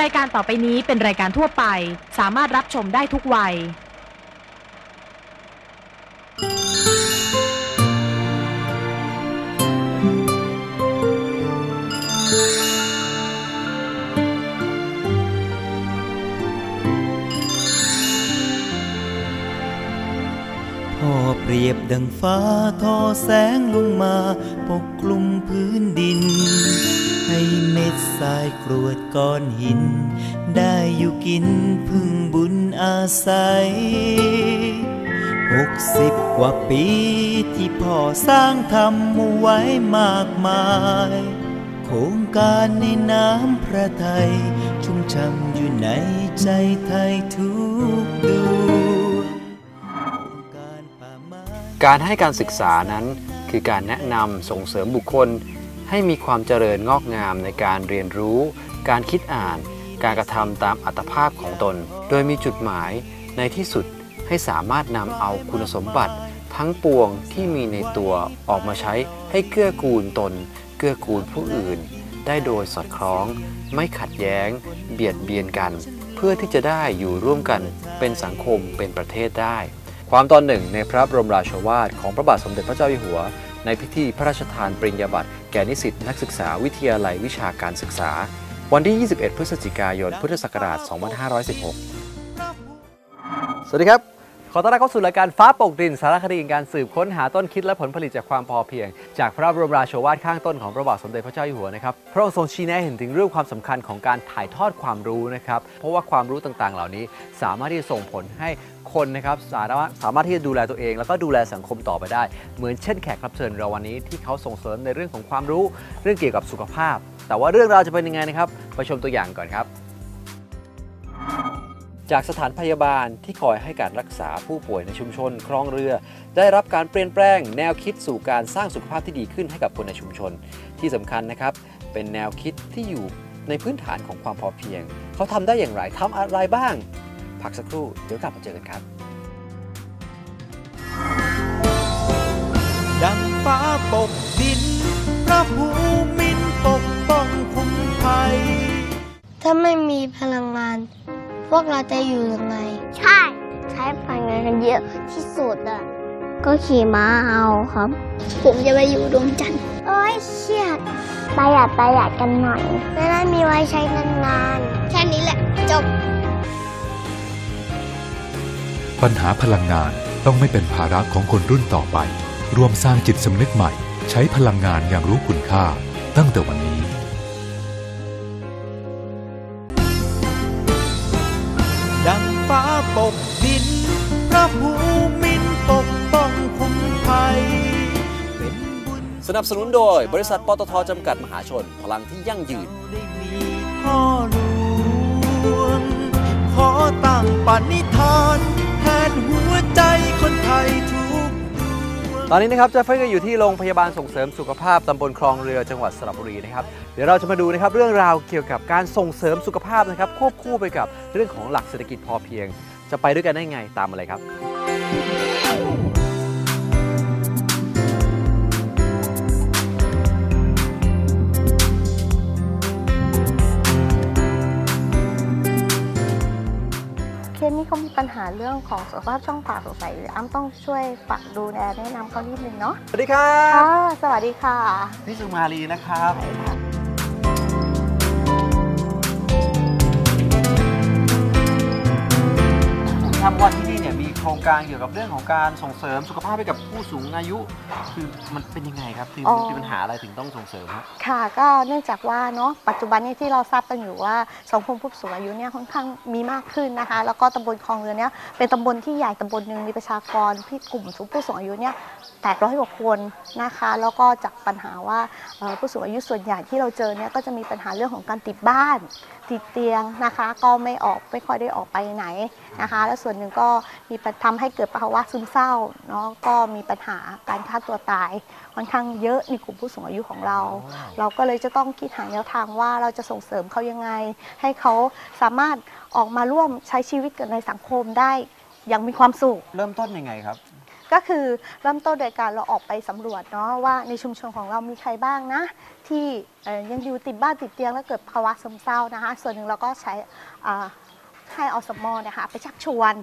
รายการต่อไปนี้เป็นรายการทั่วไป สามารถรับชมได้ทุกวัย พ่อเปรียบดังฟ้าทอแสงลงมา ปกคลุมพื้นดิน ทรายกรวดก้อนหิน ได้อยู่กินพึ่งบุญอาศัยหกสิบกว่าปีที่พ่อสร้างทำเอาไว้มากมาย โครงการในน้ำพระไทย ชุ่มช่ำอยู่ในใจไทยทุกดวงการให้การศึกษานั้นคือการแนะนำส่งเสริมบุคคล ให้มีความเจริญงอกงามในการเรียนรู้ การคิดอ่าน การกระทำตามอัตภาพของตน โดยมีจุดหมายในที่สุดให้สามารถนำเอาคุณสมบัติ ทั้งปวงที่มีในตัวออกมาใช้ให้เกื้อกูลตน เกื้อกูลผู้อื่น ได้โดยสอดคล้อง ไม่ขัดแย้ง เบียดเบียนกัน เพื่อที่จะได้อยู่ร่วมกันเป็นสังคมเป็นประเทศได้ ความตอนหนึ่งในพระบรมราชวาทของพระบาทสมเด็จพระเจ้าอยู่หัว ในพิธีพระราชทานปริญญาบัตรแก่นิสิตนักศึกษาวิทยาลัยวิชาการศึกษา วันที่ 21 พฤศจิกายน พุทธศักราช 2516 สวัสดีครับ ขอต้อนรับเข้าสู่รายการฟ้าปกดินสารคดีการสืบค้นหาต้นคิดและผลผลิตจากความพอเพียง จากพระบรมราโชวาทข้างต้นของพระบาทสมเด็จพระเจ้าอยู่หัวนะครับพระองค์ทรงชี้แนะเห็นถึงเรื่องความสำคัญของการถ่ายทอดความรู้นะครับเพราะว่าความรู้ต่างๆ เหล่านี้สามารถที่จะส่งผลให้คนนะครับสามารถสามารถที่จะดูแลตัวเอง แล้วก็ดูแลสังคมต่อไปได้ เหมือนเช่นแขกรับเชิญเราวันนี้ที่เขาส่งเสริมในเรื่องของความรู้ เรื่องเกี่ยวกับสุขภาพ แต่ว่าเรื่องราวจะเป็นยังไงนะครับไปชมตัวอย่างก่อนครับ จากสถานพยาบาลที่คอยให้การรักษาผู้ป่วยในชุมชนคลองเรือ ได้รับการเปลี่ยนแปลงแนวคิดสู่การสร้างสุขภาพที่ดีขึ้นให้กับคนในชุมชน ที่สำคัญนะครับ เป็นแนวคิดที่อยู่ในพื้นฐานของความพอเพียง เขาทำได้อย่างไรทำอะไรบ้าง พักสักครู่เดี๋ยวกลับมาเจอกันครับ ดังฟ้าปกดินพระภูมินปกป้องคุ้มภัยถ้าไม่มีพลังงาน พวกเราจะอยู่ยังไง ใช่ ใช้พลังงานกันเยอะที่สุดอะ ก็ขี่ม้าเอาครับ ผมจะไปอยู่ดวงจันทร์โอ้ยเครียดประหยัดประหยัดกันหน่อยจะได้มีไว้ใช้นานๆ แค่นี้แหละจบ ปัญหาพลังงานต้องไม่เป็นภาระของคนรุ่นต่อไปร่วมสร้างจิตสำนึกใหม่ ใช้พลังงานอย่างรู้คุณค่า ตั้งแต่วันนี้ ฟ้าปกดิน พระภูมินปกป้องคุ้มภัยเป็นบุญสนับสนุนโดย บริษัทปตทจำกัดมหาชน พลังที่ยั่งยืน ได้มีพ่อหลวงขอตั้งปณิธานแทนหัวใจคนไทยทุกดวงตอนนี้นะครับเจะเฟ้ยก็อยู่ที่โรงพยาบาลส่งเสริมสุขภาพตำบลคลองเรือจังหวัดสระบุรีนะครับเดี๋ยวเราจะมาดูนะครับเรื่องราวเกี่ยวกับการส่งเสริมสุขภาพนะครับควบคู่ไปกับเรื่องของหลักเศรษฐกิจพอเพียง จะไปด้วยกันได้ไงตามมาเลยครับ เคสนี้เขามีปัญหาเรื่องของสุขภาพช่องปากสงสัยอ้ำต้องช่วยฝากดูแลแนะนำเขานิดนึงเนาะสวัสดีครับค่ะสวัสดีค่ะ พี่สุมาลีนะครับ ผมทราบว่าที่นี่เนี่ยมีโครงการเกี่ยวกับเรื่องของการส่งเสริมสุขภาพให้กับผู้สูงอายุ คือมันเป็นยังไงครับคืออ๋อมีปัญหาอะไรถึงต้องส่งเสริมครับค่ะก็เนื่องจากว่าเนาะปัจจุบันนี้ที่เราทราบกันอยู่ว่าสังคมผู้สูงอายุเนี่ยค่อนข้างมีมากขึ้นนะคะ แล้วก็ตำบลคลองเรือเนี่ยเป็นตำบลที่ใหญ่ตำบลหนึ่งมีประชากรที่กลุ่มสูงผู้สูงอายุเนี่ย800กว่าคนนะคะ แล้วก็จากปัญหาว่าเอ่อผู้สูงอายุส่วนใหญ่ที่เราเจอเนี่ยก็จะมีปัญหาเรื่องของการติดบ้าน ติดเตียงนะคะ ก็ไม่ออกไม่ค่อยได้ออกไปไหนนะคะ และส่วนหนึ่งก็มีปัญทำให้เกิดภาวะซึมเศร้าเนาะก็มีปัญหาการฆ่าตัวตายค่อนข้างเยอะในกลุ่มผู้สูงอายุของเรา เราก็เลยจะต้องคิดหาแนวทางว่าเราจะส่งเสริมเขายังไง ให้เขาสามารถออกมาร่วมใช้ชีวิตกันในสังคมได้อย่างมีความสุข เริ่มต้นยังไงครับ ก็คือเริ่มต้นโดยการเราออกไปสำรวจเนาะว่าในชุมชนของเรามีใครบ้างนะ ที่ยังอยู่ติดบ้านติดเตียง แล้วเกิดภาวะซึมเศร้านะคะ ส่วนหนึ่งเราก็ใช้ให้อสมอนะคะไปชักชวน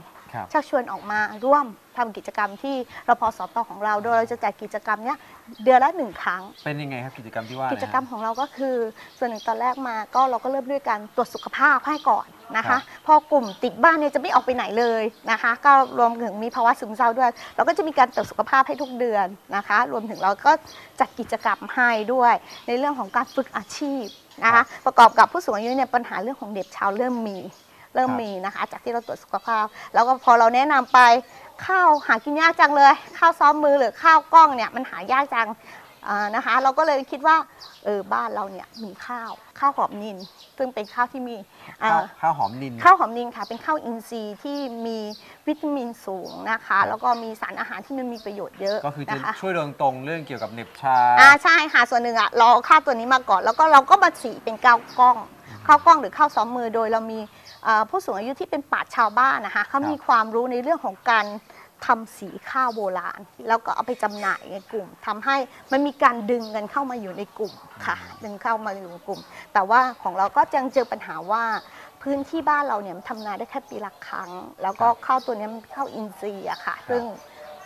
ชักชวนออกมาร่วมทำกิจกรรมที่รพสตของเราโดยเราจะจัดกิจกรรมเนี้ยเดือนละหนึ่งครั้ง เป็นยังไงครับกิจกรรมที่ว่ากิจกรรมของเราก็คือ ส่วนหนึ่งตอนแรกมาก็เราก็เริ่มด้วยการตรวจสุขภาพให้ก่อนนะคะ พอกลุ่มติดบ้านเนี่ยจะไม่ออกไปไหนเลยนะคะ ก็รวมถึงมีภาวะซึมเศร้าด้วย เราก็จะมีการตรวจสุขภาพให้ทุกเดือนนะคะ รวมถึงเราก็จัดกิจกรรมให้ด้วย ในเรื่องของการฝึกอาชีพนะคะ ประกอบกับผู้สูงอายุเนี่ยปัญหาเรื่องของเด็บเช้าเริ่มมี เริ่มมีนะคะ จากที่เราตรวจสุขภาพ แล้วก็พอเราแนะนำไปข้าวหากินยากจังเลย ข้าวซ้อมมือหรือข้าวกล้องเนี่ยมันหายากจังอ่านะคะ เราก็เลยคิดว่าเออบ้านเราเนี่ยมีข้าวข้าวหอมนิน ซึ่งเป็นข้าวที่มีอ่าข้าวข้าวหอมนินข้าวหอมนินค่ะ เป็นข้าวอินทรีย์ที่มีวิตามินสูงนะคะ แล้วก็มีสารอาหารที่มันมีประโยชน์เยอะก็คือจะนะคะช่วยโดยตรงเรื่องเกี่ยวกับเหน็บชาอ่าใช่ค่ะส่วนหนึ่งอะเราเอาข้าวตัวนี้มาก่อน แล้วก็เราก็มาสีเป็นข้าวกล้องข้าวกล้องหรือข้าวซ้อมมือโดยเรามีเอ่อ ผู้สูงอายุที่เป็นปราชญ์ชาวบ้านนะคะเขามีความรู้ในเรื่องของการทำสีข้าวโบราณ แล้วก็เอาไปจำหน่ายในกลุ่มทำให้มันมีการดึงกันเข้ามาอยู่ในกลุ่มค่ะ ดึงเข้ามาอยู่ในกลุ่ม แต่ว่าของเราก็ยังเจอปัญหาว่าพื้นที่บ้านเราเนี่ยมันทำนาได้แค่ปีละครั้ง แล้วก็ข้าวตัวเนี้ยมันข้าวอินทรีย์อะค่ะ ซึ่ง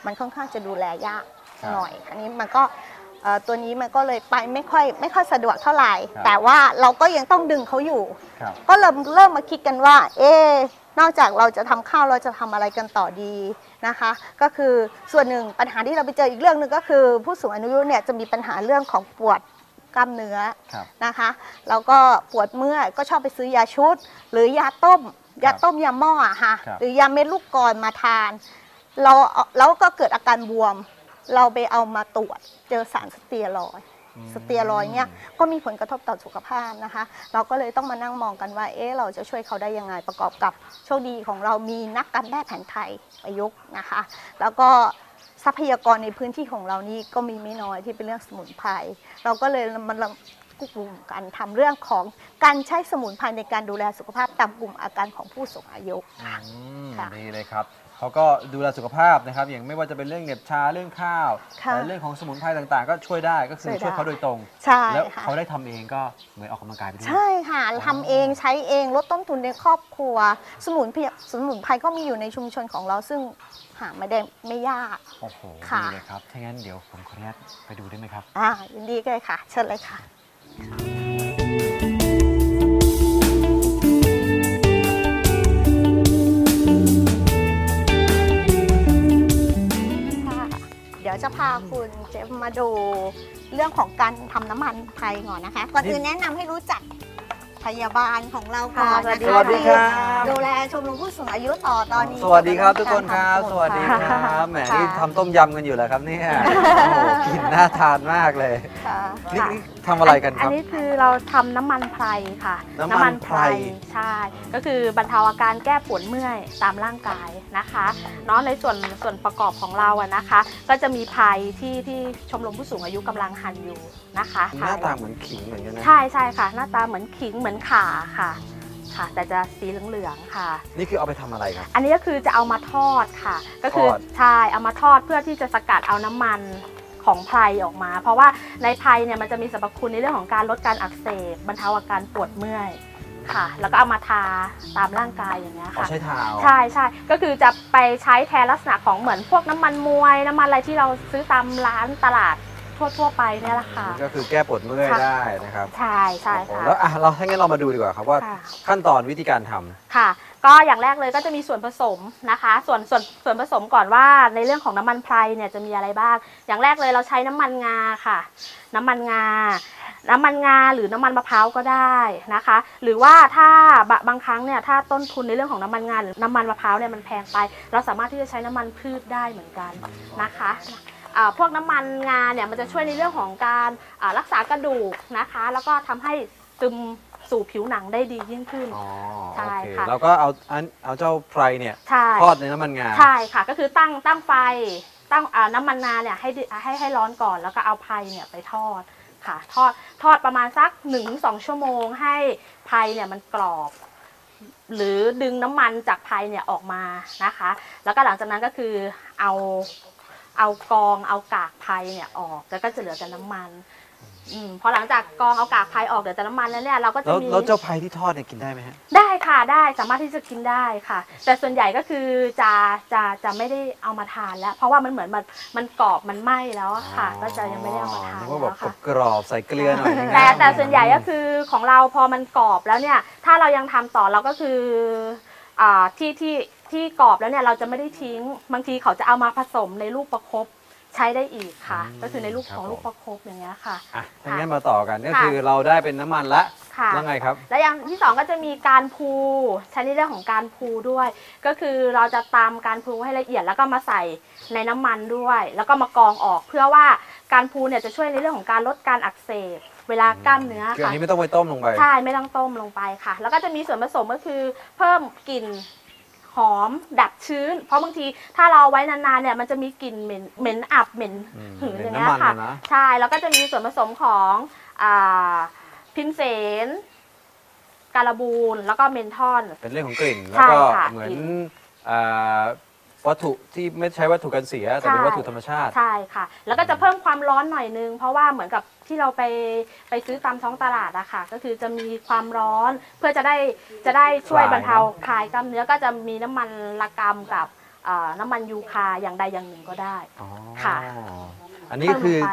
มันค่อนข้างจะดูแลยากครับหน่อย อันนี้มันก็เอ่อ ตัวนี้มันก็เลยไปไม่ค่อยไม่ค่อยสะดวกเท่าไหร่ ครับแต่ว่าเราก็ยังต้องดึงเขาอยู่ ครับ ก็เริ่มเริ่มมาคิดกันว่า เอ๊ะนอกจากเราจะทำข้าวเราจะทำอะไรกันต่อดีนะคะ ก็คือส่วนหนึ่งปัญหาที่เราไปเจออีกเรื่องหนึ่งก็คือ ผู้สูงอายุเนี่ยจะมีปัญหาเรื่องของปวดกล้ามเนื้อ ครับ นะคะแล้วก็ปวดเมื่อยก็ชอบไปซื้อยาชุด หรือยาต้ม ยาต้มยาหม้ออะค่ะครับ หรือยาเม็ดลูกกรอนมาทานเราเอาแล้วก็เกิดอาการบวม เราไปเอามาตรวจเจอสารสเตียรอยด์สเตียรอยด์เนี่ยก็มีผลกระทบต่อสุขภาพนะคะ เราก็เลยต้องมานั่งมองกันว่าเอ๊ะเราจะช่วยเขาได้ยังไงประกอบกับโชคดีของเรามีนักการแพทย์แผนไทยประยุกต์นะคะ แล้วก็ทรัพยากรในพื้นที่ของเรานี่ก็มีไม่น้อยที่เป็นเรื่องสมุนไพรเราก็เลยมันกลุ่มกันทำเรื่องของการใช้สมุนไพรในการดูแลสุขภาพตามกลุ่มอาการของผู้สูงอายุอืมค่ะดีเลยครับ เขาก็ดูแลสุขภาพนะครับ อย่างไม่ว่าจะเป็นเรื่องเหน็บชาเรื่องข้าวค่ะเอ่อเรื่องของสมุนไพรต่างๆ ก็ช่วยได้ก็คือช่วยได้ ช่วยเขาโดยตรง ใช่แล้วค่ะ เขาได้ทำเองก็เหมือนออกกำลังกายไปด้วย ใช่ค่ะทำเองใช้เองลดต้นทุนในครอบครัว สมุนไพรสมุนไพรก็มีอยู่ในชุมชนของเราซึ่งหาไม่ได้ไม่ยาก โอ้โหค่ะ ดีเลยครับ ถ้างั้นเดี๋ยวผมขออนุญาตไปดูได้ไหมครับ อ่ายินดีเลยค่ะ เชิญเลยค่ะค่ะ มาดูเรื่องของการทำน้ำมันไพรก่อนนะคะ ก่อนอื่นแนะนำให้รู้จักพยาบาลของเราก่อนค่ะนะคะสวัสดีครับ ที่ดูแลชมรมผู้สูงอายุต่อตอนนี้สวัสดีครับทุกคนครับกำลังสวัสดีคค่ะรับแหมค่ะนี่ทำต้มยำกันอยู่เหรอครับเนี่ยโอ้โหกลินน่าทานมากเลย ค่ะ นี่นี่ ทำอะไรกันคอัรับนนี้คือเราทำน้ำมันไพรค่ะน้ำมันไพร ใช่ ก็คือบรรเทาอาการแก้ปวดเมื่อยตามร่างกายนะคะเนาะในส่วนส่วนประกอบของเราอะนะคะ ก็จะมีไพรที่ที่ชมรมผู้สูงอายุกำลังหั่นอยู่นะคะหน้าตาเหมือนขิงเหมือนกันนะ ใช่ใช่ค่ะ หน้าตาเหมือนขิงเหมือนข่าค่ะ ค่ะ แต่จะสีเหลืองๆค่ะ นี่คือเอาไปทำอะไรครับ อันนี้ก็คือจะเอามาทอดค่ะ ก็คือทอด ใช่เอามาทอดเพื่อที่จะสกัดเอาน้ำมัน ของไพรออกมา เพราะว่าในไพรเนี่ยมันจะมีสรรพคุณในเรื่องของการลดการอักเสบบรรเทาอาการปวดเมื่อยค่ะ แล้วก็เอามาทาตามร่างกายอย่างเงี้ยเอาค่ะใช้เท้าใช่ใช่ก็คือจะไปใช้แทนลักษณะของเหมือนพวกน้ำมันมวย น้ำมันอะไรที่เราซื้อตามร้านตลาด ทั่ว ๆ ไปเนี่ยแหละค่ะ ก็คือแก้ปวดเมื่อยค่ะ ได้นะครับใช่ใช่โอ้โหค่ะ แล้วอะเราถ้างั้นเรามาดูดีกว่าครับว่าค่ะ ขั้นตอนวิธีการทำ ค่ะ ก็อย่างแรกเลยก็จะมีส่วนผสมนะคะ ส่วนส่วนส่วนผสมก่อนว่าในเรื่องของน้ำมันไพรเนี่ยจะมีอะไรบ้าง อย่างแรกเลยเราใช้น้ำมันงาค่ะ น้ำมันงา น้ำมันงาหรือน้ำมันมะพร้าวก็ได้นะคะ หรือว่าถ้าบะบางครั้งเนี่ยถ้าต้นทุนในเรื่องของน้ำมันงาหรือน้ำมันมะพร้าวเนี่ยมันแพงไป เราสามารถที่จะใช้น้ำมันพืชได้เหมือนกันนะคะอ่า พวกน้ำมันงาเนี่ยมันจะช่วยในเรื่องของการอ่ารักษากระดูกนะคะ แล้วก็ทำให้ซึมสู่ผิวหนังได้ดียิ่งขึ้น อ๋อใช่โอเคค่ะ แล้วก็เอาอันเอาเจ้าไพรเนี่ยใช่ ทอดในน้ำมันงา ใช่ค่ะก็คือตั้งตั้งไฟตั้งอ่าน้ำมันงาเนี่ยให้ดิให้ให้ร้อนก่อนแล้วก็เอาไพรเนี่ยไปทอดค่ะ ทอดทอดประมาณสัก1นถึงสชั่วโมง ให้ไพรเนี่ยมันกรอบ หรือดึงน้ำมันจากไพรเนี่ยออกมานะคะ แล้วก็หลังจากนั้นก็คือเอา เอากองเอากากไพเนี่ยออกแล้วก็จะเหลือแต่น้ำมันอืมพอหลังจากกองเอากากไพออกเหลือแต่น้ำมันแล้วเนี่ยเราก็จะแล้วมีแล้วเจ้าพายที่ทอดเนี่ยกินได้ไหมฮะ ได้ค่ะได้สามารถที่จะกินได้ค่ะ แต่ส่วนใหญ่ก็คือจะจะจะไม่ได้เอามาทานแล้ว เพราะว่ามันเหมือนมันมันกรอบมันไหม้แล้วอะค่ะ ก็จะยังไม่ได้เอามาทานนึกว่าแบแล้บวค่ะ กรอบๆใส่เกลือหน่อยนึงนะแต่แต่ส่วนใหญ่ก็คือของเราพอมันกรอบแล้วเนี่ย ถ้าเรายังทำต่อเราก็คืออ่าที่ที่ ที่กรอบแล้วเนี่ยเราจะไม่ได้ทิ้ง บางทีเขาจะเอามาผสมในลูกประคบใช้ได้อีกค่ะ อืมก็คือในลูกครับของลูกผมประคบอย่างเงี้ยค่ะ อะถ้างั้นมาต่อกันก็ค่ะ คือเราได้เป็นน้ำมันละค่ะ แล้วไงครับ และอย่างที่สองก็จะมีการพูใช้ในเรื่องของการพูด้วย ก็คือเราจะตามการพูให้ละเอียดแล้วก็มาใส่ในน้ำมันด้วย แล้วก็มากรองออกเพื่อว่าการพูเนี่ยจะช่วยในเรื่องของการลดการอักเสบ เวลากล้ามเนื้อคืออันค่ะนี้ไม่ต้องไปต้มลงไป ใช่ไม่ต้องต้มลงไปค่ะ แล้วก็จะมีส่วนผสมก็คือเพิ่มกลิ่น หอมดับชื้น เพราะบางทีถ้าเราไว้นานๆเนี่ยมันจะมีกลิ่นเหม็นเหม็นอับเหม็นอืมหืนเหม็นอย่างเงี้ยน้ำมันค่ะอะนะใช่แล้วก็จะมีส่วนผสมของอ่าพิมเสนการบูนแล้วก็เมนทอน เป็นเรื่องของกลิ่นใช่แล้วก็ค่ะเหมือนกลิ่นอ่า วัตถุที่ไม่ใช้วัตถุกันเสีย แต่เป็นใช่วัตถุธรรมชาติ ใช่ค่ะ แล้วก็จะเพิ่มความร้อนหน่อยนึง เพราะว่าเหมือนกับที่เราไปไปซื้อตามท้องตลาดอะค่ะ ก็คือจะมีความร้อนเพื่อจะได้จะได้ช่วยคลายบรรเทาเนอะคลายกล้ามเนื้อก็จะมีน้ำมันละกำกับเอ่อน้ำมันยูคาอย่างใดอย่างหนึ่งก็ได้ อ๋อค่ะ อันนี้คือเพิ่มลงไป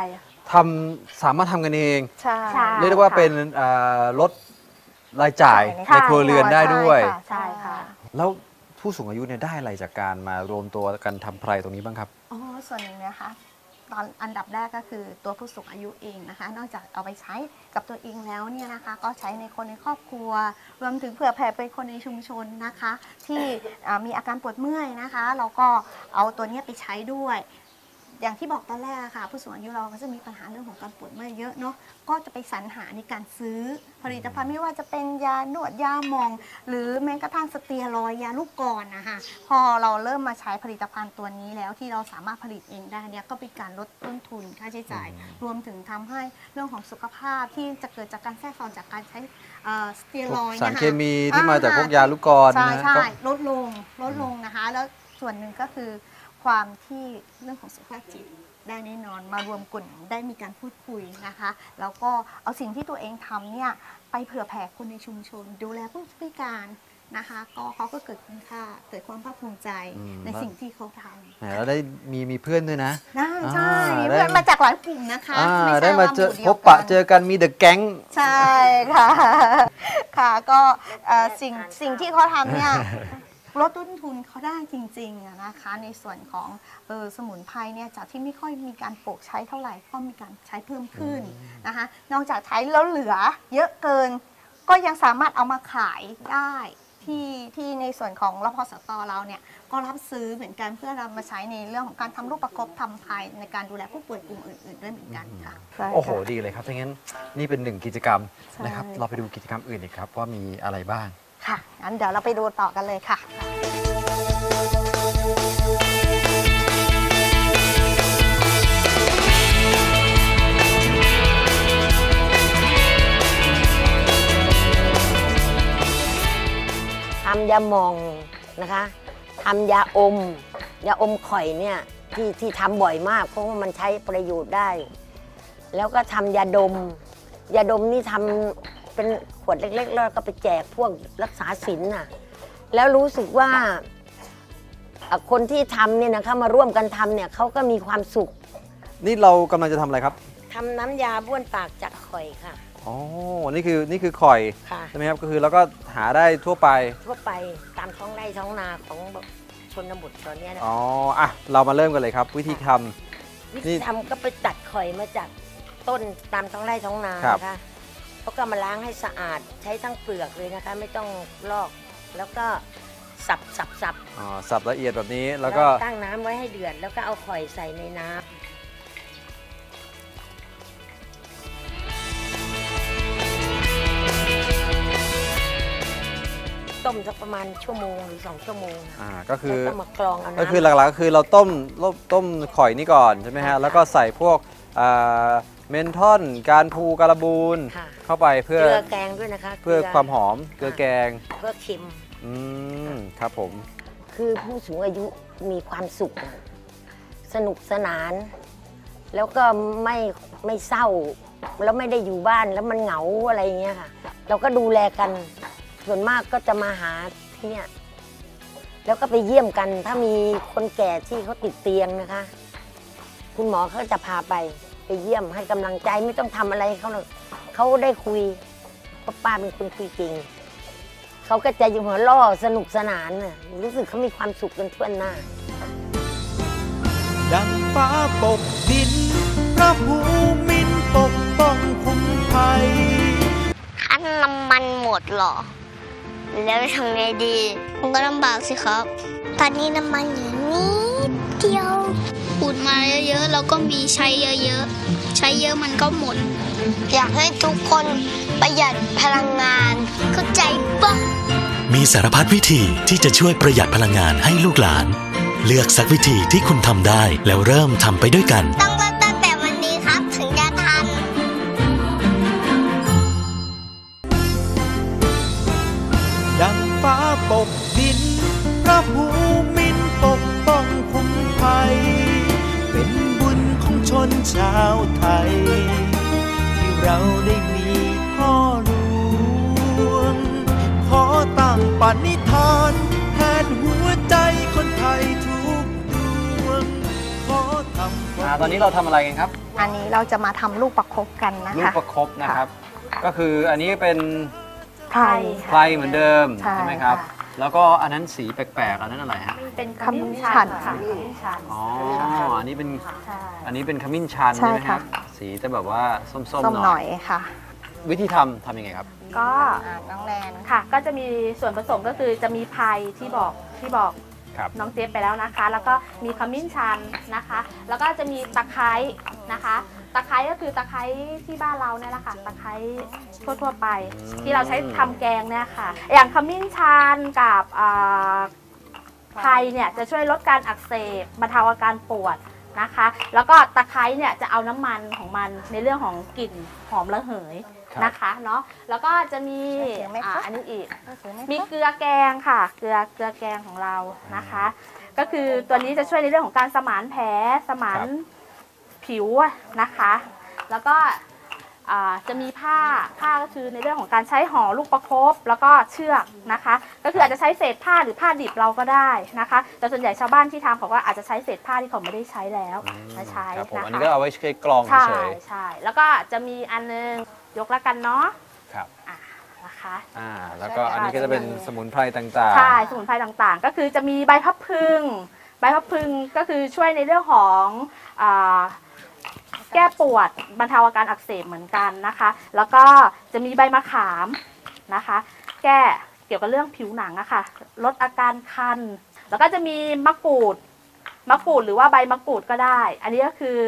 ทำสามารถทำกันเอง ใช่ใช่ เรียกได้ว่าเป็นอ่าลดรายจ่ายใช่ในครัวเรือนได้ด้วย ใช่ค่ะ แล้ว ผู้สูงอายุเนี่ยได้อะไรจากการมารวมตัวกันทำไพรตรงนี้บ้างครับ อ๋อ ส่วนหนึ่งนะคะตอนอันดับแรกก็คือตัวผู้สูงอายุเองนะคะ นอกจากเอาไปใช้กับตัวเองแล้วเนี่ยนะคะ ก็ใช้ในคนในครอบครัว รวมถึงเผื่อแผ่ไปคนในชุมชนนะคะ ที่มีอาการปวดเมื่อยนะคะ เราก็เอาตัวนี้ไปใช้ด้วย อย่างที่บอกตอนแรกอะค่ะ ผู้สูงอายุเราก็จะมีปัญหาเรื่องของการปวดเมื่อยเยอะเนาะก็จะไปสรรหาในการซื้อผลิตภัณฑ์ไม่ว่าจะเป็นยานวดยาหมอง หรือแม้กระทั่งสเตียรอยด์ยาลูกกรอนนะคะพอเราเริ่มมาใช้ผลิตภัณฑ์ตัวนี้แล้วที่เราสามารถผลิตเองได้เนี่ยก็เป็นการลดต้นทุนค่าใช้จ่าย รวมถึงทำให้เรื่องของสุขภาพที่จะเกิดจากการแทรกซ้อนจากการใช้เอ่อสเตียรอยด์สารนะคะเคมีที่มาจากพวกยาลูกกรอนใช่นะใช่ก็ลดลงลดลงนะคะ แล้วส่วนหนึ่งก็คือ ความที่เรื่องของสุขภาพจิตได้แน่นอนมารวมกลุ่มได้มีการพูดคุยนะคะ แล้วก็เอาสิ่งที่ตัวเองทำเนี่ยไปเผื่อแผ่คนในชุมชน ดูแลผู้พิการนะคะ ก็เขาก็เกิดคุณค่าเกิดความภาคภูมิใจอืม ในสิ่งที่เขาทแหมแล้วได้มีมีเพื่อนด้วยนะำน่าใช่อ่าเพื่อนได้มาจากหลายกลุ่มนะคะอ่าไม่ใช่ได้มาว่าเจอหมู่ดีพยวบปะกัน เจอกันมีเดอะแก๊ง ใช่ค่ะ ค่ะก็เอ่อสิ่งสิ่งที่เขาทำเนี่ย ลดต้นทุนเขาได้จริงๆอะนะคะ ในส่วนของเออสมุนไพรเนี่ยจากที่ไม่ค่อยมีการปลูกใช้เท่าไหร่ก็มีการใช้เพิ่มขึ้นนะคะ นอกจากใช้แล้วเหลือเยอะเกิน ก็ยังสามารถเอามาขายได้ที่ที่ในส่วนของรพสตเราเนี่ยก็รับซื้อเหมือนกันเพื่อเรามาใช้ในเรื่องของการทำรูปประกบทำภายในการดูแลผู้ป่วยกลุ่มอื่นๆด้วยเหมือนกันค่ะโอ้โหดีเลยครับถ้างั้นนี่เป็นหนึ่งกิจกรรมใช่นะครับ เราไปดูกิจกรรมอื่นอีกครับว่ามีอะไรบ้าง ค่ะงั้นเดี๋ยวเราไปดูต่อกันเลยค่ะ ทำยาหมองนะคะทำยาอม ยาอมข่อยเนี่ยที่ที่ทำบ่อยมาก เพราะว่ามันใช้ประโยชน์ได้ แล้วก็ทำยาดม ยาดมนี่ทำ เป็นขวดเล็ก ๆ แล้วก็ไปแจกพวกรักษาศีลน่ะ แล้วรู้สึกว่าเอ่อคนที่ทำเนี่ยนะคะมาร่วมกันทำเนี่ยเขาก็มีความสุขนี่เรากำลังจะทำอะไรครับ ทำน้ำยาบ้วนปากจากข่อยค่ะ อ๋อ นี่คือนี่คือข่อยค่ะ ใช่ไหมครับ ก็คือเราก็หาได้ทั่วไป ทั่วไปตามท้องไร่ท้องนาของชนบทตอนเนี้ยนะอ๋อ อะ เรามาเริ่มกันเลยครับ วิธีทำ วินี่ธีทำก็ไปตัดข่อยมาจากต้นตามท้องไร่ท้องนาครับ นะคะ เขาก็มาล้างให้สะอาดใช้ทั้งเปลือกเลยนะคะ ไม่ต้องลอก แล้วก็สับสับสับอ๋อสับละเอียดแบบนี้แล้วก็ตั้งน้ำไว้ให้เดือด แล้วก็เอาข่อยใส่ในน้ำต้มสักประมาณชั่วโมงหรือสองชั่วโมงค่ะอ่าก็คือแล้วก็มากรองเอาน้ำ ก็คือหลักๆก็คือเราต้มต้มต้มข่อยนี่ก่อนใช่ไหมฮะค่ะแล้วก็ใส่พวกอ่า เมนทอน การพูการบูนค่ะ เข้าไปเพื่อเกลือแกงด้วยนะคะเพื่อลืความหอมเกลือแกง เพื่อเค็มอืมครับผม คือผู้สูงอายุมีความสุขอะสนุกสนาน แล้วก็ไม่ไม่เศร้า แล้วไม่ได้อยู่บ้านแล้วมันเหงาอะไรอย่างเงี้ยค่ะ เราก็ดูแลกัน ส่วนมากก็จะมาหาที่เนี่ยแล้วก็ไปเยี่ยมกันถ้ามีคนแก่ที่เขาติดเตียงนะคะ คุณหมอเขาจะพาไป ไปเยี่ยมให้กำลังใจไม่ต้องทำอะไรให้เขาหรอกเขาได้คุยเพราะป้าเป็นคนคุยเก่งเขาก็จะอยู่หัวล่อสนุกสนานน่ะรู้สึกเขามีความสุขกันทั่วหน้า ดังฟ้าปกดิน พระภูมินปกป้องคุ้มภัยคันน้ำมันหมดเหรอ แล้วทำไงดี มันก็ลำบากสิครับ ตอนนี้น้ำมันอยู่นิดเดียวขุดมาเยอะๆแล้วก็มีใช้เยอะๆ ใช้เยอะมันก็หมด อยากให้ทุกคนประหยัดพลังงาน เข้าใจปะมีสารพัดวิธีที่จะช่วยประหยัดพลังงานให้ลูกหลาน เลือกสักวิธีที่คุณทำได้แล้วเริ่มทำไปด้วยกัน อ่ามตอนนี้เราทำอะไรกันครับ อันนี้เราจะมาทำลูกประคบกันนะลูกคะประคบนะครับ ก็คืออันนี้เป็นไทยไพรเหมือนเดิมใช่ใช่ไหมครับ ค่ะ แล้วก็อันนั้นสีแปลกๆอันนั้นอะไรฮะเป็นขขมิ้มิ้นนชัชันนค่ะขมิ้นชันอ๋ออันนี้เป็นใช่ อันนี้เป็นขมิ้นชันใช่ใช่ไหมครับค่ะสีจะแบบว่าส้มส้มๆหหน่น่ออย ยค่ะ วิธีทำทำยังไงครับ ก็อ่าน้องแนนค่ะ ก็จะมีส่วนผสมก็คือจะมีไพรที่บอกที่บอก ครับ น้องเจ๊ยบไปแล้วนะคะ แล้วก็มีขมิ้นชันนะคะ แล้วก็จะมีตะไคร้นะคะ ตะไคร้ก็คือตะไคร้ที่บ้านเราเนี่ยแหละค่ะ ตะไคร้ทั่วๆไป ที่เราใช้ทำแกงเนี่ยค่ะ อย่างขมิ้นชันกับอ่าไพรเนี่ยจะช่วยลดการอักเสบบรรเทาอาการปวดนะคะ แล้วก็ตะไคร้เนี่ยจะเอาน้ำมันของมันในเรื่องของกลิ่นหอมระเหย นะคะเนาะแล้วก็จะมีเสียงไหมคะอ่าอันนี้อีกถือไหมีคะเกลือแกงค่ะ เกลือเกลือแกงของเรานะคะ ก็คือตัวนี้จะช่วยในเรื่องของการสมานแผลสมานผิวนะคะ แล้วก็อ่าจะมีผ้าผ้าก็คือในเรื่องของการใช้ห่อลูกประคบแล้วก็เชือกนะคะ ก็คืออาจจะใช้เศษผ้าหรือผ้าดิบเราก็ได้นะคะแต่ส่วนใหญ่ชาวบ้านที่ทำเขาก็อาจจะใช้เศษผ้าที่เขาไม่ได้ใช้แล้วมาใช้ครับผมนะคะอันนี้ก็เอาไว้ใช้กรองใช่เฉยใช่แล้วก็จะมีอันนึง ยกละกันเนาะๆครับอะนะคะ อ่าแล้วก็อันนี้ก็จะเป็นสมุนไพรต่างใช่สมุนไพรต่างๆ ก็คือจะมีใบพับพึง ใบพับพึงก็คือช่วยในเรื่องของอาแก้ปวดบรรเทาอาการอักเสบเหมือนกันนะคะ แล้วก็จะมีใบมะขามนะคะ แก้เกี่ยวกับเรื่องผิวหนังอะค่ะลดอาการคัน แล้วก็จะมีมะกรูดมะกรูดหรือว่าใบมะกรูดก็ได้ อันนี้ก็คือ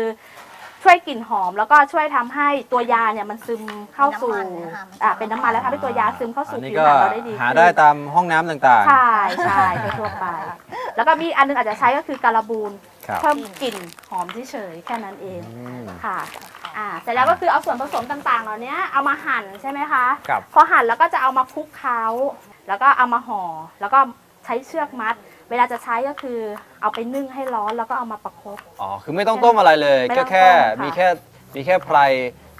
ช่วยกลิ่นหอม แล้วก็ช่วยทำให้ตัวยาเนี่ยมันซึมเข้าสู่เป็นน้ำมันนะคะอ่าเป็นน้ำมันแล้วทำให้ตัวยาซึมเข้าๆอัสู่นนี้ผิวก็หนังเราได้ดีหาขึ้น ได้ตามห้องน้ำต่าง ใช่ใช่ทั่วๆไป แล้วก็มีอันนึงอาจจะใช้ก็คือการบูนๆครับ เพิ่มกลิ่นหอมเฉยๆแค่นั้นเองอืม ค่ะอ่าเสร็จแล้วก็คือเอาส่วนผสมต่างๆ เหล่านี้เอามาหั่นใช่ไหมคะครับ พอหั่นแล้วก็จะเอามาคลุกเคล้า แล้วก็เอามาห่อแล้วก็ใช้เชือกมัด เวลาจะใช้ก็คือเอาไปนึ่งให้ร้อนแล้วก็เอามาประคบ อ๋อ คือไม่ต้องต้มอะไรเลย ไม่ต้ก็องแค่ต้มค่ะ มีแค่มีแค่ไพร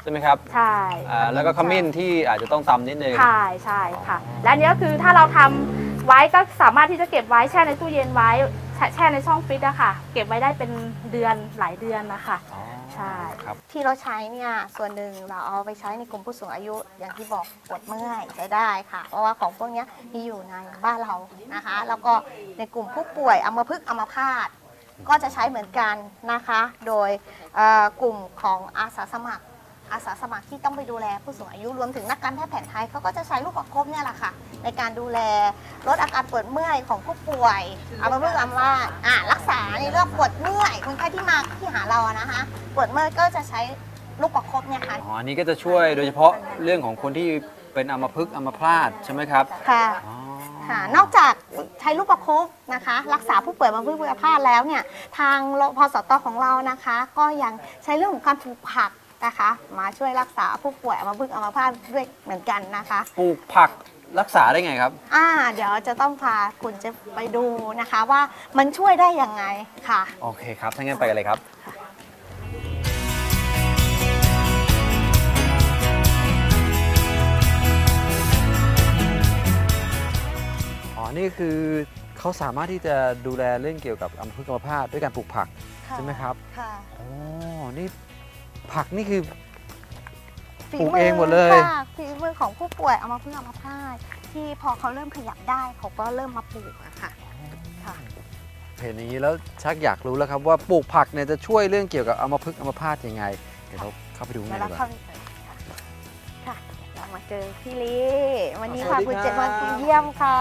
ใช่ไหมครับใช่อ่าแล้วก็ขมิ้นที่อาจจะต้องตำนิดนึง ใช่ใช่ค่ะ และอันนี้ก็คือถ้าเราทำไว้ก็สามารถที่จะเก็บไว้แช่ในตู้เย็นไว้แช่แช่ในช่องฟรีซอะค่ะ เก็บไว้ได้เป็นเดือนหลายเดือนนะคะ อ๋อ ใช่ครับ ที่เราใช้เนี่ยส่วนหนึ่งเราเอาไปใช้ในกลุ่มผู้สูงอายุอย่างที่บอกปวดเมื่อยใช้ได้ค่ะ เพราะว่าของพวกเนี้ยมีอยู่ในบ้านเรานะคะ แล้วก็ในกลุ่มผู้ป่วยอัมพฤกษ์อัมพาตก็จะใช้เหมือนกันนะคะ โดยเอ่อกลุ่มของอาสาสมัคร อาสาสมัครที่ต้องไปดูแลผู้สูงอายุรวมถึงนักการแพทย์แผนไทยเขาก็จะใช้ลูกประคบเนี่ยแหละค่ะ ในการดูแลลดอาการปวดเมื่อยของผู้ป่วยอัมพฤกษ์อัมพาตอะรักษาในเรื่องปวดเมื่อยคนไข้ที่มาที่หาเราอะนะคะปวดเมื่อยก็จะใช้ลูกประคบเนี่ยค่ะอ๋ออันนี้ก็จะช่วยโดยเฉพาะเรื่องของคนที่เป็นอัมพฤกษ์อัมพาตใช่ไหมครับค่ะอ๋อ ค่ะ นอกจากใช้ลูกประคบนะคะ รักษาผู้ป่วยมาพึ่งพยาพาธแล้วเนี่ยทางพสตของเรานะคะ ก็ยังใช้เรื่องของการปลูกผัก นะคะ มาช่วยรักษาผู้ป่วยมาพึ่งอัมพาตด้วยเหมือนกันนะคะ ปลูกผักรักษาได้ไงครับ อ่า เดี๋ยวจะต้องพาคุณเจะไปดูนะคะว่ามันช่วยได้ยังไงค่ะ โอเคครับถ้างั้นไปกันเลยครับ อ๋อ นี่คือเขาสามารถที่จะดูแลเรื่องเกี่ยวกับอัมพฤกษ์อัมพาตด้วยการปลูกผักค่ะใช่ไหมครับ ค่ะ อ๋อ นี่ ผักนี่คือฝีปลูกเองหมดเลย ค่ะฝีมือของผู้ป่วยเอามาพึ่งเอามาพาดที่พอเขาเริ่มขยับได้เขาก็เริ่มมาปลูกอะค่ะ ค่ะ เห็นอย่างนี้แล้วชักอยากรู้แล้วครับว่าปลูกผักเนี่ยจะช่วยเรื่องเกี่ยวกับอัมพฤกษ์อัมพาตยังไง เดี๋ยวเราเข้าไปดูข้างเดี๋ในยวเราดีกเข้าว่า ไปเลยค่ะค่ะ เรามาเจอพี่ลีวันนี้สวัพาสดีคุณเจครัมาบเยี่ยมค่ะ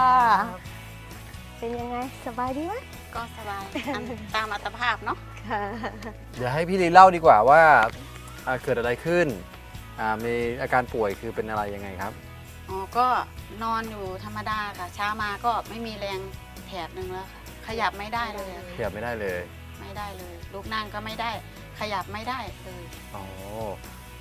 เป็นยังไงสบายดีไหมก็สบายอันตามอัตภาพเนาะค่ะ เดี๋ยวให้พี่ลีเล่าดีกว่าว่า อ่าเกิดอะไรขึ้นอ่ามีอาการป่วยคือเป็นอะไรยังไงครับ อ๋อ ก็นอนอยู่ธรรมดาค่ะ เช้ามาก็ไม่มีแรงแถบหนึ่งแล้วค่ะ ขยับไม่ได้เลยอะขยับไม่ได้เลยไม่ได้เลย ลุกนั่งก็ไม่ได้ ขยับไม่ได้เลย อ๋อ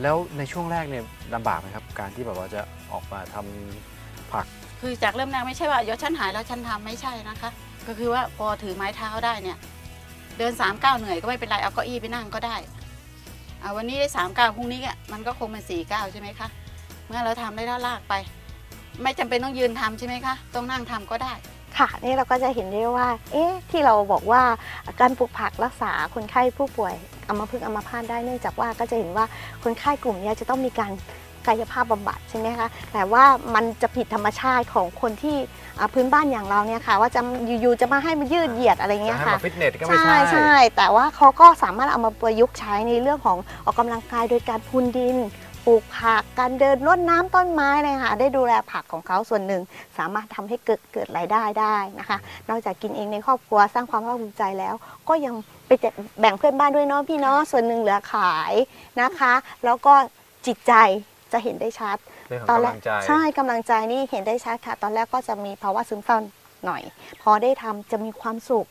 แล้วในช่วงแรกเนี่ยลำบากไหมครับ การที่แบบว่าจะออกมาทำผักคือจากเริ่มแรกไม่ใช่ว่าเดี๋ยวฉันหายแล้วฉันทำไม่ใช่นะคะ ก็คือว่าพอถือไม้เท้าได้เนี่ย เดินสามก้าวเหนื่อยก็ไม่เป็นไรเอาเก้าอี้ไปนั่งก็ได้เอา วันนี้ได้สามก้าวพรุ่งนี้มันก็คงเป็นสี่ก้าวใช่ไหมคะเมื่อเราทำได้แล้วลากไป ไม่จำเป็นต้องยืนทำใช่ไหมคะต้องนั่งทำก็ได้ค่ะนี่เราก็จะเห็นได้ว่า เอ๊ะที่เราบอกว่าการปลูกผักรักษาคนไข้ผู้ป่วยอัมพฤกษ์อัมพาตได้เนื่องจากว่าก็จะเห็นว่าคนไข้กลุ่มเนี้ยจะต้องมีการกายภาพบำบัดใช่ไหมคะแต่ว่ามันจะผิดธรรมชาติของคนที่ อ่าพื้นบ้านอย่างเราเนี่ยค่ะ ว่าจะอยู่ๆจะมาให้มันยืดเหยียดอะไรเงี้ยจะให้ค่ะมาฟิตเนสก็ไม่ใช่ใช่ ใช่แต่ว่าเขาก็สามารถเอามาประยุกต์ใช้ในเรื่องของออกกำลังกายโดยการพรวนดินปลูกผักการเดินรดน้ำต้นไม้เลยค่ะ ได้ดูแลผักของเขาส่วนหนึ่ง สามารถทำให้เกิดเกิดรายได้ได้นะคะ นอกจากกินเองในครอบครัวสร้างความภาคภูมิใจแล้ว ก็ยังไปแจกแบ่งเพื่อนบ้านด้วยเนาะพี่เนาะส่วนหนึ่งเหลือขายนะคะ แล้วก็จิตใจจะเห็นได้ชัด เรื่องของตอนแรกำลักงใจใช่กำลังใจนี่เห็นได้ชัดค่ะ ตอนแรกก็จะมีภาวะซึมเศร้าหน่อย พอได้ทำจะมีความสุข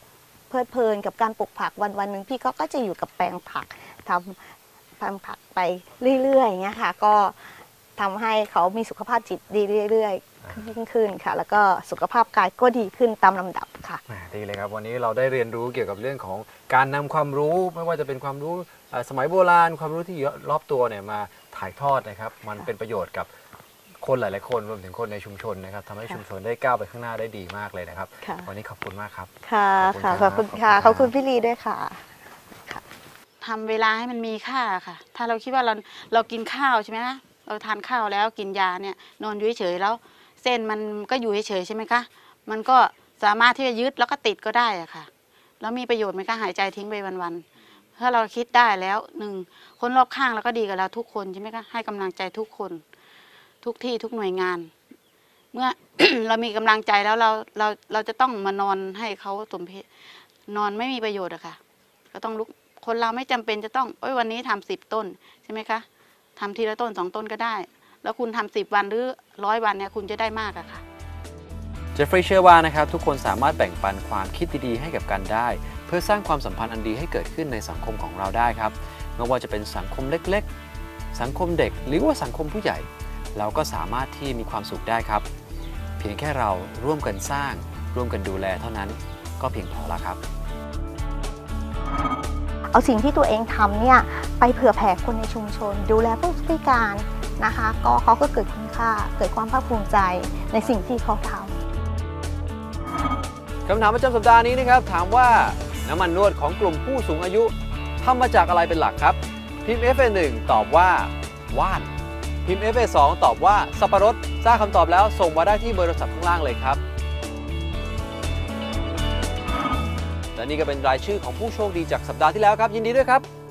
เพลิดเพลินกับการปลูกผักวันวันๆหนึ่งพี่ก็ก็จะอยู่กับแปลงผักทำทำผักไปเรื่อยๆอย่างเงี้ยค่ะ ก็ทำให้เขามีสุขภาพจิตดีเรื่อยๆยิ่งขึ้นค่ะ แล้วก็สุขภาพกายก็ดีขึ้นตามลำดับค่ะแหมดีเลยครับ วันนี้เราได้เรียนรู้เกี่ยวกับเรื่องของการนำความรู้ไม่ว่าจะเป็นความรู้เอ่อสมัยโบราณความรู้ที่อยู่รอบตัวเนี่ยมาถ่ายทอดนะครับ มันเป็นประโยชน์กับ คนหลาย ๆ คนรวมถึงคนในชุมชนนะครับทำให้ชุมชนได้ก้าวไปข้างหน้าได้ดีมากเลยนะครับ ค่ะ วันนี้ขอบคุณมากครับ ค่ะค่ะขอบคุณค่ะขอบคุณพี่ลีด้วยค่ะ ทำเวลาให้มันมีค่าค่ะ ถ้าเราคิดว่าเราเรากินข้าวใช่ไหมคะเราทานข้าวแล้วกินยาเนี่ยนอนอยู่เฉยๆแล้ว เส้นมันก็อยู่เฉยๆใช่ไหมคะมันก็สามารถที่จะยึดแล้วก็ติดก็ได้อะค่ะ แล้วมีประโยชน์ไหมคะหายใจทิ้งไปวันๆถ้าเราคิดได้แล้วหนึ่งคนรอบข้างเราก็ดีกับเราทุกคนใช่ไหมคะให้กำลังใจทุกคน ทุกที่ทุกหน่วยงาน เมื่อเรามีกำลังใจแล้วเราเราเราจะต้องมานอนให้เขาสมเพชนอนไม่มีประโยชน์อะค่ะ ก็ต้องลุกคนเราไม่จำเป็นจะต้องเอ้ยวันนี้ทำสิบต้นใช่ไหมคะทำทีละต้นสองต้นก็ได้ แล้วคุณทำสิบวันหรือร้อยวันเนี่ยคุณจะได้มากอะค่ะเจฟฟรีย์เชื่อว่านะครับทุกคนสามารถแบ่งปันความคิดดีๆให้กับกันได้ เพื่อสร้างความสัมพันธ์อันดีให้เกิดขึ้นในสังคมของเราได้ครับไม่ว่าจะเป็นสังคมเล็กๆ สังคมเด็กหรือว่าสังคมผู้ใหญ่ เราก็สามารถที่มีความสุขได้ครับ เพียงแค่เราร่วมกันสร้าง ร่วมกันดูแลเท่านั้นก็เพียงพอแล้วครับ เอาสิ่งที่ตัวเองทำเนี่ยไปเผื่อแผ่คนในชุมชน ดูแลผู้พิการนะคะ ก็เขาก็เกิดคุณค่าเกิดความภาคภูมิใจในสิ่งที่เขาทำคำถามประจำสัปดาห์นี้นะครับ ถามว่าน้ำมันนวดของกลุ่มผู้สูงอายุทำมาจากอะไรเป็นหลักครับพิมพ์ f 1ตอบว่าว่าน พิมพ์ FA2 ตอบว่าสับปะรดทราบคำตอบแล้วส่งมาได้ที่เบอร์โทรศัพท์ข้างล่างเลยครับ และนี่ก็เป็นรายชื่อของผู้โชคดีจากสัปดาห์ที่แล้วครับ ยินดีด้วยครับ